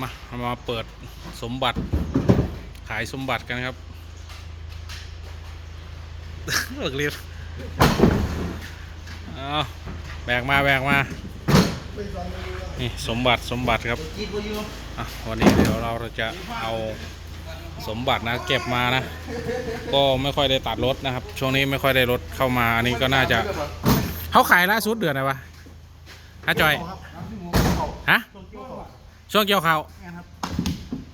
มามาเปิดสมบัติขายสมบัติกันครับเลิกเรียนเอาแบกมาแบกมา นี่สมบัติสมบัติครับวันนี้เดี๋ยวเราจะเอาสมบัตินะเก็บมานะ ก็ไม่ค่อยได้ตัดรถนะครับ ช่วงนี้ไม่ค่อยได้รถเข้ามาอันนี้ก็น่าจะเขาขายล่าสุดเดือนอะไรวะฮะจอยฮะ ช่วงเกี่ยวข้าว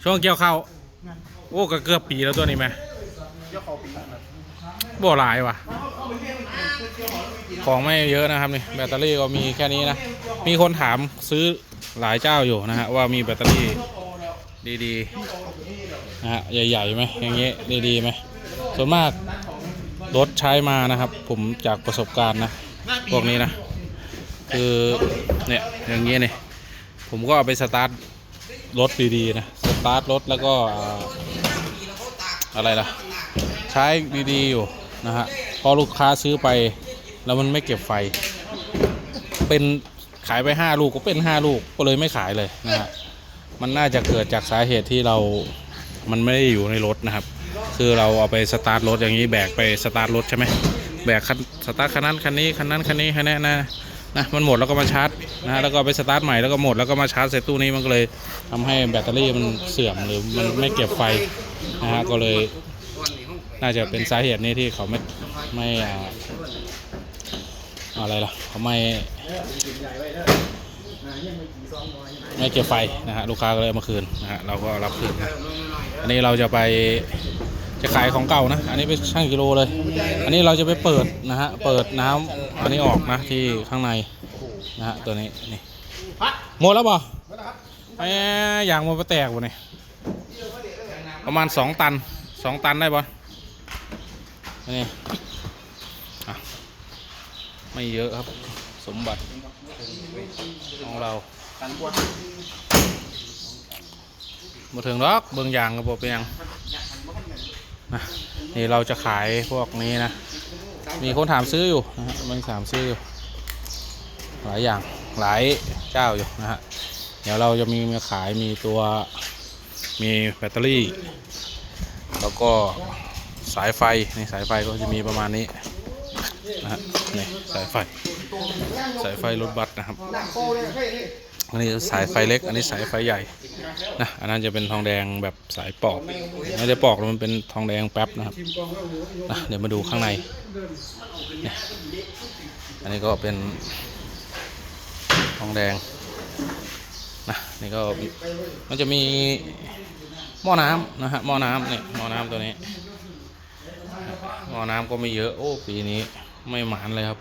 ช่วงเกี่ยวข้าวโอ้ก็เกือบปีแล้วตัวนี้ไหมบ่หลายว่ะ ของไม่เยอะนะครับนี่แบตเตอรี่ก็มีแค่นี้นะ มีคนถามซื้อหลายเจ้าอยู่นะฮะว่ามีแบตเตอรี่ดีๆนะฮะใหญ่ๆไหมอย่างเงี้ยดีๆไหมส่วนมากรถใช้มานะครับ ผมจากประสบการณ์นะพวกนี้นะ คือเนี่ยอย่างเงี้ยเนี่ย ผมก็เอาไปสตาร์ทรถดีๆนะ สตาร์ทรถแล้วก็อะไรล่ะ ใช้ดีๆอยู่นะฮะ พอลูกค้าซื้อไปแล้วมันไม่เก็บไฟ เป็นขายไปห้าลูกก็เป็นห้าลูกก็เลยไม่ขายเลยนะฮะ มันน่าจะเกิดจากสาเหตุที่เรา มันไม่ได้อยู่ในรถนะครับ คือเราเอาไปสตาร์ทรถอย่างนี้แบกไปสตาร์ทรถใช่ไหมแบกคันสตาร์ทคันนั้นคันนี้คันนั้นคันนี้คันนี้นะ นะมันหมดแล้วก็มาชาร์จนะฮะแล้วก็ไปสตาร์ทใหม่แล้วก็หมดแล้วก็มาชาร์จใส่ตู้นี้มันก็เลยทำให้แบตเตอรี่มันเสื่อมหรือมันไม่เก็บไฟนะฮะก็เลยน่าจะเป็นสาเหตุนี้ที่เขาไม่ไม่อ่าอะไรล่ะเขาไม่ไม่เก็บไฟนะฮะลูกค้าก็เลยเอามาคืนนะฮะเราก็รับคืนนะอันนี้เราจะไป จะขายของเก่านะ อันนี้เป็นช่างกิโลเลย อันนี้เราจะไปเปิดนะฮะ เปิดน้ำอันนี้ออกนะที่ข้างในนะฮะตัวนี้นี่หมดแล้วบ่ไอ้ยางมันไปแตกบ่เนี่ยประมาณสองตันสองตันได้บ่นี่ไม่เยอะครับ สมบัติของเรามาถึงล็อกเบิ่งอย่างกับผมเป็นยัง นะนี่เราจะขายพวกนี้นะ มีคนถามซื้ออยู่นะฮะมันถามซื้ออยู่ หลายอย่างหลายเจ้าอยู่นะฮะเดี๋ยวเราจะมีมาขายมีตัวมีแบตเตอรี่ แล้วก็สายไฟนี่สายไฟก็จะมีประมาณนี้นะฮะนี่สายไฟ สายไฟรถบัสนะครับ อันนี้สายไฟเล็ก อันนี้สายไฟใหญ่นะอันนั้นจะเป็นทองแดงแบบสายปอกไม่ได้ปอกแล้วมันเป็นทองแดงแป๊บนะครับนะเดี๋ยวมาดูข้างในนี่อันนี้ก็เป็นทองแดงนะนี่ก็มันจะมีหม้อน้ำนะฮะหม้อน้ำนี่หม้อน้ำตัวนี้หม้อน้ำก็ไม่เยอะโอ้ปีนี้ไม่หมานเลยครับ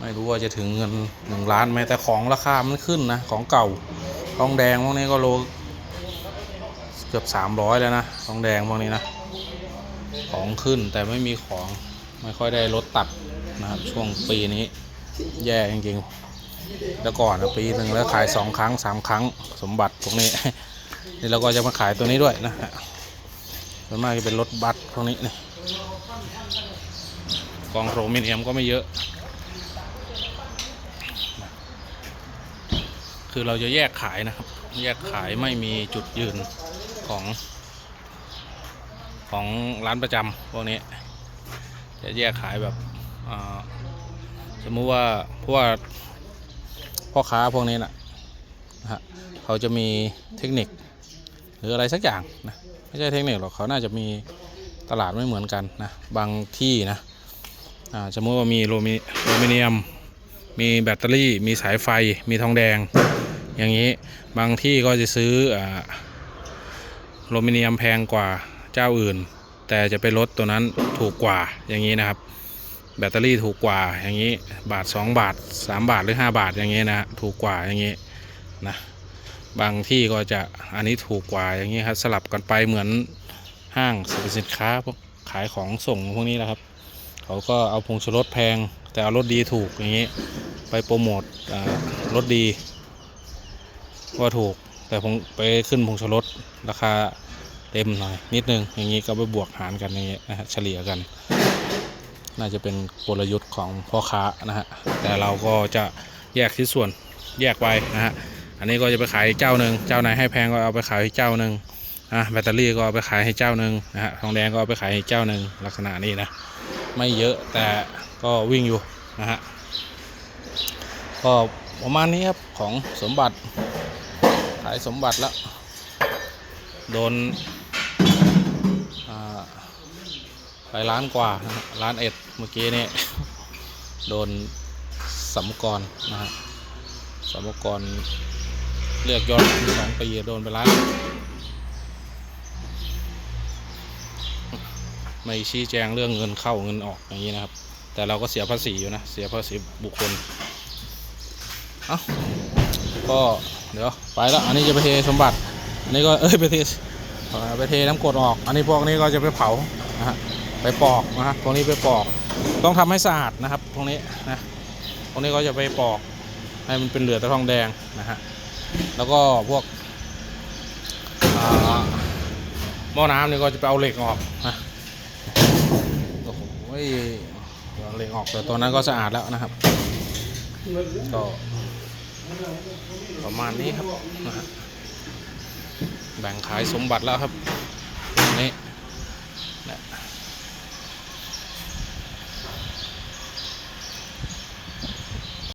ไม่รู้ว่าจะถึงเงินหนึ่งล้านไหมแต่ของราคามันขึ้นนะ ของเก่าทองแดงพวกนี้ก็โลเกือบสามร้อยแล้วนะทองแดงพวกนี้นะ ของขึ้นแต่ไม่มีของไม่ค่อยได้ลดตัดนะครับช่วงปีนี้ แย่จริงๆแล้วก่อนนะปีหนึ่งแล้วขายสองครั้งสามครั้งสมบัติพวกนี้นี่เราก็จะมาขายตัวนี้ด้วยนะฮะส่วนมากจะเป็นรถบัสพวกนี้นี่กองโครมิเนียมก็ไม่เยอะ คือเราจะแยกขายนะครับ แยกขายไม่มีจุดยืนของ ของร้านประจำพวกนี้ จะแยกขายแบบสมมุติว่าพว่าพ่อค้าพวกนี้นะนะฮะเขาจะมีเทคนิค หรืออะไรสักอย่างนะไม่ใช่เทคนิคหรอกเขาน่าจะมีตลาดไม่เหมือนกันนะบางที่นะอ่าสมมติว่ามีโลมิโลมิเนียม มีแบตเตอรี่มีสายไฟมีทองแดง อย่างนี้บางที่ก็จะซื้อโลมิเนียมแพงกว่าเจ้าอื่น แต่จะไปลดตัวนั้นถูกกว่าอย่างนี้นะครับ แบตเตอรี่ถูกกว่าอย่างนี้บาท 2 บาท 3 บาทหรือ 5 บาทอย่างนี้นะถูกกว่าอย่างนี้นะบางที่ก็จะอันนี้ถูกกว่าอย่างนี้ครับสลับกันไปเหมือนห้างสรรพสินค้าพวกขายของส่งพวกนี้แหละครับ เขาก็เอาผงชูรสแพง แต่เอารถดีถูกอย่างนี้ ไปโปรโมทรถดีว่าถูก แต่ผมไปขึ้นผงชูรสราคาเต็มหน่อย นิดนึง อย่างนี้ก็ไปบวกหารกันนี้นะฮะเฉลี่ยกัน น่าจะเป็นกลยุทธ์ของพ่อค้านะฮะ แต่เราก็จะแยกที่ส่วนแยกไปนะฮะ อันนี้ก็จะไปขายเจ้าหนึ่งเจ้าไหนให้แพงก็เอาไปขายอีกเจ้าหนึ่งอะแบตเตอรี่ก็เอาไปขายให้เจ้าหนึ่งนะฮะ ทองแดงก็เอาไปขายให้เจ้าหนึ่งลักษณะนี้นะ ไม่เยอะแต่ก็วิ่งอยู่นะฮะ ก็ประมาณนี้ครับของสมบัติ ขายสมบัติแล้ว โดนไปล้านกว่านะล้านเอ็ดเมื่อกี้นี่โดนสัมกรนะฮะสัมกรเรียกยอดสองปีโดนไปล้าน ไม่ชี้แจงเรื่องเงินเข้าเงินออกอย่างนี้นะครับ แต่เราก็เสียภาษีอยู่นะ เสียภาษีบุคคล เอ้าก็เดี๋ยวไปแล้วอันนี้จะไปเทสมบัติ อันนี้ก็เอ้ยไปเทไปเทน้ำกรดออก อันนี้พวกนี้ก็จะไปเผานะฮะไปปอกนะฮะพวกนี้ไปปอก ต้องทำให้สะอาดนะครับพวกนี้นะพวกนี้ก็จะไปปอกให้มันเป็นเหลือต่ทองแดงนะฮะแล้วก็พวกอ่าหม้อน้ำนี่ก็จะไปเอาเหล็กออกนะโอ้โหเอาเหล็กออกแต่ตัวนั้นก็สะอาดแล้วนะครับก็ ประมาณนี้ครับนะฮะแบ่งขายสมบัติแล้วครับนี่